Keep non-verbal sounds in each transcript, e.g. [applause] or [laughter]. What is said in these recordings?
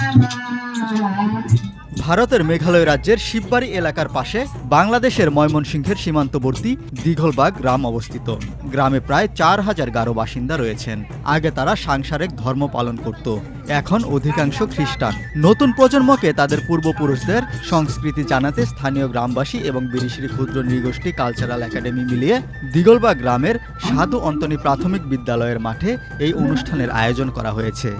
Mama. ভারতের মেঘালয় রাজ্যের শিববাড়ি এলাকার পাশে বাংলাদেশের ময়মনসিংহের সীমান্তবর্তী দীঘলবাগ গ্রাম অবস্থিত। গ্রামে প্রায় চার হাজার গারো বাসিন্দা রয়েছেন। আগে তারা সাংসারিক ধর্ম পালন করত। এখন অধিকাংশ খ্রিস্টান। নতুন প্রজন্মকে তাদের পূর্বপুরুষদের সংস্কৃতি জানাতে স্থানীয় গ্রামবাসী এবং বিরিশিরি ক্ষুদ্র নৃগোষ্ঠী কালচারাল একাডেমি মিলিয়ে দিগলবাগ গ্রামের সাধু অন্তনী প্রাথমিক বিদ্যালয়ের মাঠে এই অনুষ্ঠানের আয়োজন করা হয়েছে।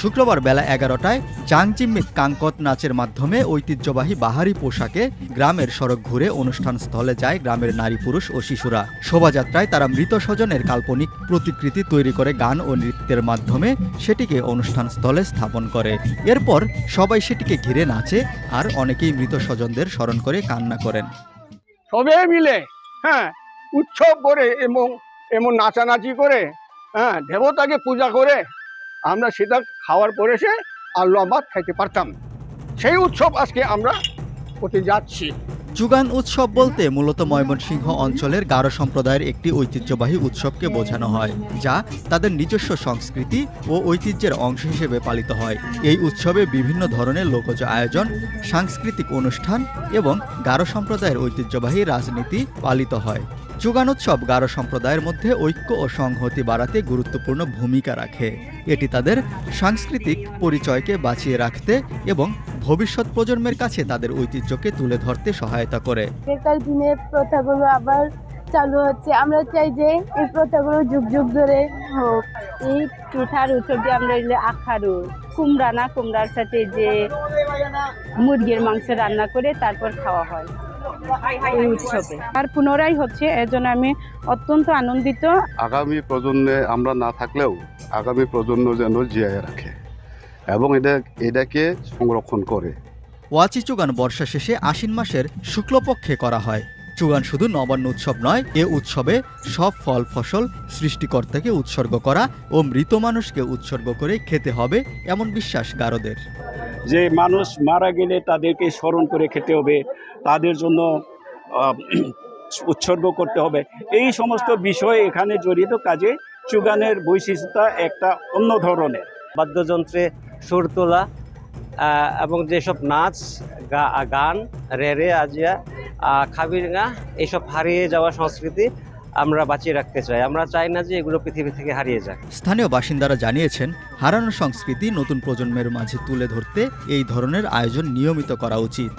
শুক্রবার বেলা এগারোটায় চাংচিম্মিত কাঙ্কত নাচের মাধ্যমে ঐতিহ্যবাহী বাহারি পোশাকে গ্রামের সড়ক ঘুরে অনুষ্ঠান স্থলে যায় গ্রামের নারী পুরুষ ও শিশুরা। শোভাযাত্রায় তারা মৃত স্বজনের কাল্পনিক প্রতিকৃতি তৈরি করে গান ও নৃত্যের মাধ্যমে সেটিকে অনুষ্ঠান স্থলে স্থাপন করে। এরপর সবাই সেটিকে ঘিরে নাচে আর অনেকেই মৃত স্বজনদের স্মরণ করে কান্না করেন। সবে মিলে হ্যাঁ উৎসব করে এবং এমন নাচানাচি করে হ্যাঁ দেবতাকে পূজা করে আমরা সেটা খাওয়ার পরে সে আল্লু আবাদ খাইতে পারতাম। সেই উৎসব আজকে আমরা করতে যাচ্ছি। যুগান উৎসব বলতে মূলত ময়মনসিংহ অঞ্চলের গারো সম্প্রদায়ের একটি ঐতিহ্যবাহী উৎসবকে বোঝানো হয়, যা তাদের নিজস্ব সংস্কৃতি ও ঐতিহ্যের অংশ হিসেবে পালিত হয়। এই উৎসবে বিভিন্ন ধরনের লোকজ আয়োজন, সাংস্কৃতিক অনুষ্ঠান এবং গারো সম্প্রদায়ের ঐতিহ্যবাহী রাজনীতি পালিত হয়। চুগান উৎসব গারো সম্প্রদায়ের মধ্যে ঐক্য ও সংহতি বাড়াতে গুরুত্বপূর্ণ ভূমিকা রাখে। এটি তাদের সাংস্কৃতিক পরিচয়কে বাঁচিয়ে রাখতে এবং ভবিষ্যৎ প্রজন্মের কাছে তাদের ঐতিহ্যকে তুলে ধরতে সহায়তা করে। আগেকার দিনের প্রথাগুলো আবার চালু হচ্ছে। আমরা চাই যে এই প্রথাগুলো যুগ যুগ ধরে হোক। এই পিঠার উৎসবটি আমরা এলে আখারু, কুমড়া না, কুমড়ার সাথে যে মুরগির মাংস রান্না করে তারপর খাওয়া হয়। এই উৎসবে। আর পুনরায় হচ্ছে এজন্য আমি অত্যন্ত আনন্দিত। আগামী প্রজন্মে আমরা না থাকলেও আগামী প্রজন্ম যেন জিয়ায় রাখে এবং এটা এটাকে সংরক্ষণ করে। ওয়াচি চুগান বর্ষা শেষে আশ্বিন মাসের শুক্লপক্ষে করা হয়। চুগান শুধু নবান্ন উৎসব নয় এ উৎসবে সব ফল ফসল সৃষ্টিকর্তাকে উৎসর্গ করা ও মৃত মানুষকে উৎসর্গ করে খেতে হবে এমন বিশ্বাস গারদের যে মানুষ মারা গেলে তাদেরকে স্মরণ করে খেতে হবে, তাদের জন্য [clears throat] উৎসর্গ করতে হবে। এই সমস্ত বিষয় এখানে জড়িত কাজে চুগানের বৈশিষ্ট্যতা একটা অন্য ধরনের। বাদ্যযন্ত্রে সুর তোলা এবং যেসব নাচ গান, রেরে, আজিয়া খাবিরঙ্গা এইসব হারিয়ে যাওয়া সংস্কৃতি আমরা বাঁচিয়ে রাখতে চাই। আমরা চাই না যে এগুলো পৃথিবী থেকে হারিয়ে যাক। স্থানীয় বাসিন্দারা জানিয়েছেন, হারানো সংস্কৃতি নতুন প্রজন্মের মাঝে তুলে ধরতে এই ধরনের আয়োজন নিয়মিত করা উচিত।